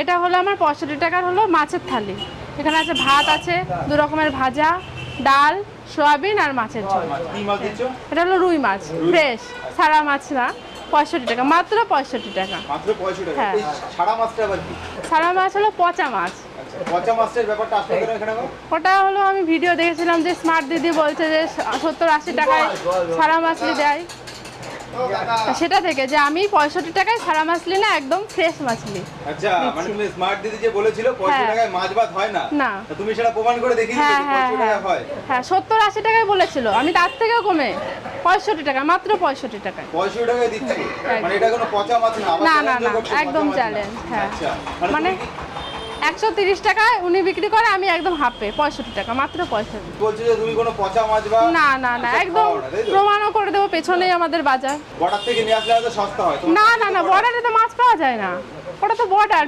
এটা হলো আমার পঁয়ষট্টি টাকার হলো মাছের থালি। এখানে আছে ভাত আছে দু রকমের ভাজা ডাল সয়াবিন আর মাছের ঝোল। মাছ মাছ এটা হলো রুই মাছ ফ্রেশ সারা মাছ না পঁয়ষট্টি টাকা মাত্র পঁয়ষট্টি টাকা। হ্যাঁ। সারা মাছ হলো পচা মাছ। আচ্ছা? ওটা হলো আমি ভিডিও দেখেছিলাম যে স্মার্ট দিদি বলছে যে সত্তর আশি টাকায় সারা মাছলি দেয়। সেটা থেকে যে আমি পঁয়ষট্টি টাকায় সারা মাছলি না একদম ফ্রেশ মাছলি। আচ্ছা মানে তুমি স্মার্ট দিদি যে বলেছিল পঁয়ষট্টি হ্যাঁ। টাকায় মাছ ভাত হয় না না। তুমি সেটা প্রমাণ করে দেখিয়ে হ্যাঁ হ্যাঁ পঁয়ষট্টি হ্যাঁ হয়। হ্যাঁ। সত্তর আশি টাকায় বলেছিল। আমি তার থেকেও কমে। পঁয়ষট্টি টাকা মাত্র পঁয়ষট্টি টাকায়। পঁয়ষট্টি টাকায় দিচ্ছি মানে এটা কোনো পচা মাছ না না না না একদম চ্যালেঞ্জ হ্যাঁ। আচ্ছা মানে একশো তিরিশ টাকায় উনি বিক্রি করে আমি একদম হাফে পঁয়ষট্টি টাকা মাত্র পঁয়ষট্টি। বলছো যে তুমি কোনো পচা মাছ বা না না না একদম তাই তো? প্রমাণও দেবো পেছনেই আমাদের বাজার। বর্ডার থেকে নিয়ে আসলে সস্তা হয়। না না না বর্ডারে? তো মাছ পাওয়া যায় না। ওটা তো বর্ডার